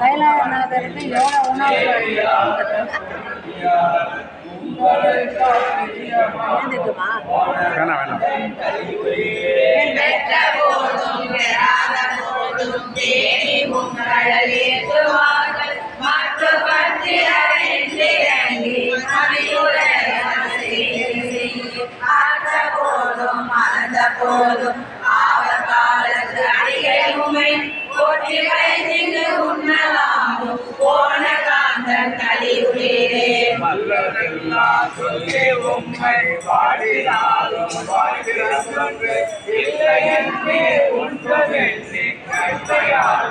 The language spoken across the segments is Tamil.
கைலாயநாதருக்கு எவ்வளோ உணவு போதும். ஆவர் காலத்து அடிகள் உமை போற்றி வைத்து உண்ணலாமும் போன காந்தன் கலியுளே மல்லரெல்லாம் சொல்லி உம்மை பாடினாலும் வாழ்கிறது இல்லை என்று உண்பதென்று கட்டையால்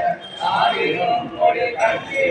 ஆயிரம் கொடி கட்டி